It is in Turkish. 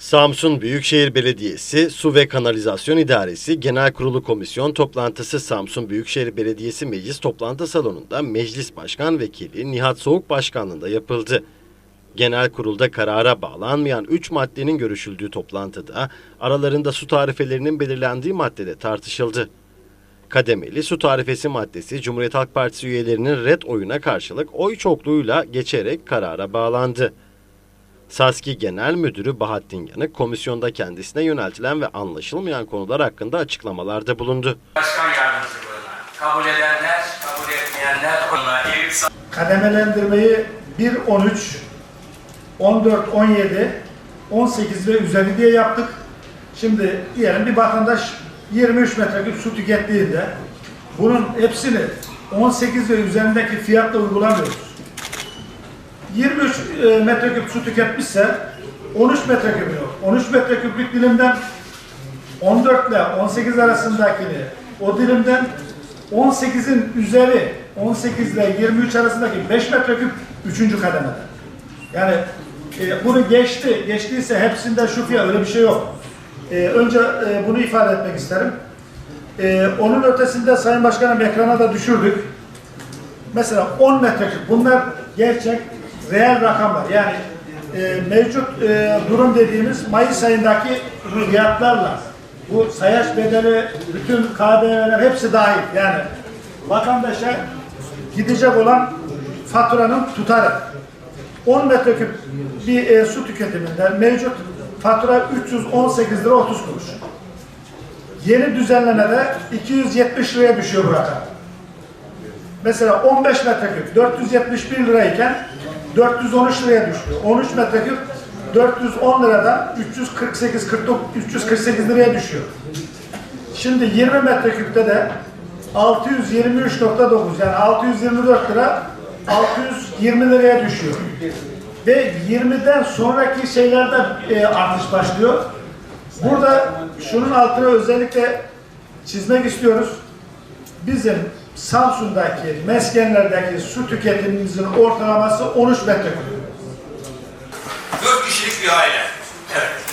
Samsun Büyükşehir Belediyesi Su ve Kanalizasyon İdaresi Genel Kurulu Komisyon toplantısı Samsun Büyükşehir Belediyesi Meclis Toplantı Salonu'nda Meclis Başkan Vekili Nihat Soğuk Başkanlığında yapıldı. Genel kurulda karara bağlanmayan 3 maddenin görüşüldüğü toplantıda aralarında su tarifelerinin belirlendiği maddede tartışıldı. Kademeli su tarifesi maddesi Cumhuriyet Halk Partisi üyelerinin red oyuna karşılık oy çokluğuyla geçerek karara bağlandı. Saski Genel Müdürü Bahattin Yanık komisyonda kendisine yöneltilen ve anlaşılmayan konular hakkında açıklamalarda bulundu. Başkan yardımcısı bunlar. Kabul edenler, kabul etmeyenler bunlar. Eylül kademelendirmeyi 1, 13, 14, 17, 18 ve üzeri diye yaptık. Şimdi diyelim bir vatandaş 23 metreküp su tükettiğinde bunun hepsini 18 ve üzerindeki fiyatla uygulamıyoruz. 23 e, metreküp su tüketmişse 13 metreküp yok. 13 metreküplük dilimden 14 ile 18 arasındakini o dilimden 18'in üzeri 18 ile 23 arasındaki 5 metreküp 3. kademede. Yani e, bunu geçti. Geçtiyse hepsinde şu fiyat öyle bir şey yok. E, önce e, bunu ifade etmek isterim. E, onun ötesinde Sayın Başkanım ekrana da düşürdük. Mesela 10 metreküp bunlar gerçek reel rakamlar. Yani e, mevcut e, durum dediğimiz Mayıs ayındaki fiyatlarla bu sayaç bedeli, bütün KDV'ler hepsi dahil. Yani vatandaşa gidecek olan faturanın tutarı. 10 metreküp bir e, su tüketiminde mevcut fatura 318 lira 30 kuruş. Yeni düzenlemede 270 liraya düşüyor bu rakam. Mesela 15 metreküp 471 lirayken 413 liraya düşüyor. 13 metreküp 410 liradan 348 49 348 liraya düşüyor. Şimdi 20 metreküpte de 623.9 yani 624 lira 620 liraya düşüyor. Ve 20'den sonraki şeylerde e, artış başlıyor. Burada şunun altına özellikle çizmek istiyoruz. Bizim Samsun'daki meskenlerdeki su tüketimimizin ortalaması 13 metreküp. 4 kişilik bir aile. Evet.